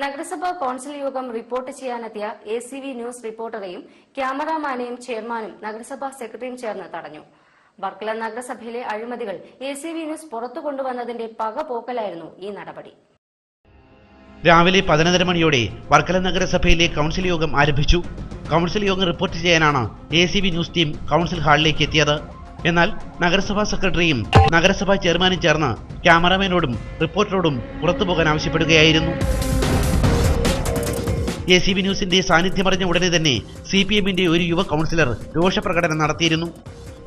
നഗരസഭാ കൌൺസിൽ യോഗം റിപ്പോർട്ട് ചെയ്യാനെത്തിയ എ സി വി ന്യൂസ് റിപ്പോർട്ടറെയും ക്യാമറാമാനെയും ചെയർമാനും നഗരസഭാ സെക്രട്ടറിയും ചേർന്ന് തടഞ്ഞു. വർക്കല നഗരസഭയിലെ അഴിമതികൾ എ സി വി ന്യൂസ് പുറത്തു കൊണ്ടുവന്നതിന്റെ പക പോക്കലായിരുന്നു ഈ നടപടി. രാവിലെ പതിനൊന്നര മണിയോടെ വർക്കല നഗരസഭയിലെ കൌൺസിൽ യോഗം ആരംഭിച്ചു. കൌൺസിൽ യോഗം റിപ്പോർട്ട് ചെയ്യാനാണ് A C B news team council ഹാളിലേക്ക് എത്തിയത്. എന്നാൽ നഗരസഭാ സെക്രട്ടറിയും നഗരസഭാ ചെയർമാനും ചേർന്ന് ക്യാമറാമാനോടും റിപ്പോർട്ടറോടും പുറത്തു പോകാൻ ആവശ്യപ്പെടുകയായിരുന്നു. എ സി ബി ന്യൂസിന്റെ സാന്നിധ്യമറിഞ്ഞ ഉടനെ തന്നെ സി പി എമ്മിന്റെ ഒരു യുവ കൗൺസിലർ രോഷപ്രകടനം നടത്തിയിരുന്നു.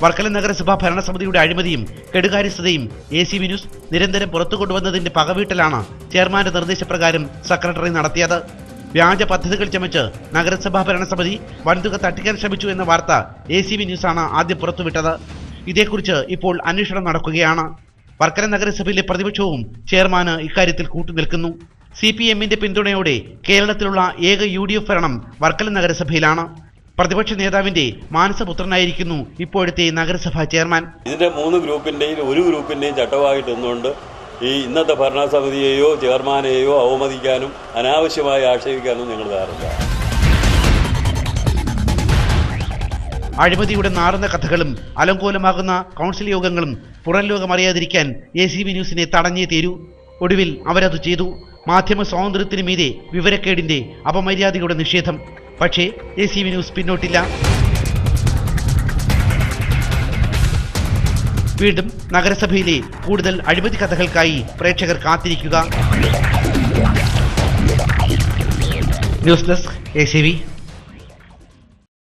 വർക്കല നഗരസഭാ ഭരണസമിതിയുടെ അഴിമതിയും കെടുകാര്യസ്ഥതയും എ സി ബി ന്യൂസ് നിരന്തരം പുറത്തു കൊണ്ടുവന്നതിന്റെ പകവീട്ടലാണ് ചെയർമാന്റെ നിർദ്ദേശപ്രകാരം സെക്രട്ടറി നടത്തിയത്. വ്യാജ പദ്ധതികൾ ചമച്ച് നഗരസഭാ ഭരണസമിതി വൻതുക തട്ടിക്കാൻ ശ്രമിച്ചു എന്ന വാർത്ത എ സി ബി ന്യൂസാണ് ആദ്യം പുറത്തുവിട്ടത്. ഇതേക്കുറിച്ച് ഇപ്പോൾ അന്വേഷണം നടക്കുകയാണ്. വർക്കല നഗരസഭയിലെ പ്രതിപക്ഷവും ചെയർമാന് ഇക്കാര്യത്തിൽ കൂട്ടുനിൽക്കുന്നു. സി പി എമ്മിന്റെ പിന്തുണയോടെ കേരളത്തിലുള്ള ഏക യു ഡി എഫ് ഭരണം വർക്കല നഗരസഭയിലാണ്. പ്രതിപക്ഷ നേതാവിന്റെ മാനസപുത്രനായിരിക്കുന്നു ഇപ്പോഴത്തെ നഗരസഭാ ചെയർമാൻ. ഇതിന്റെ മൂന്ന് ഗ്രൂപ്പിന്റെയും ഒരു ഗ്രൂപ്പിന്റെയും ചട്ടമായിട്ട് നിന്നുകൊണ്ട് ഈ ഇന്നത്തെ ഭരണസമിതിയെയോ ചെയർമാനെയോ അവമതിക്കാനും അനാവശ്യമായി ആക്ഷേപിക്കാനും നിങ്ങൾ തയ്യാറില്ല. അഴിമതിയുടെ നാറുന്ന കഥകളും അലങ്കോലമാകുന്ന കൗൺസിൽ യോഗങ്ങളും പുറം ലോകം അറിയാതിരിക്കാൻ എ സി ബി ന്യൂസിനെ തടഞ്ഞേ തീരൂ. ഒടുവിൽ അവരത് ചെയ്തു. മാധ്യമ സ്വാതന്ത്ര്യത്തിന് മീതെ വിവരക്കേടിന്റെ അപമര്യാദയുടെ നിഷേധം. പക്ഷേ എ സി ന്യൂസ് പിന്നോട്ടില്ല. വീണ്ടും നഗരസഭയിലെ കൂടുതൽ അഴിമതി കഥകൾക്കായി പ്രേക്ഷകർ കാത്തിരിക്കുക. News desk A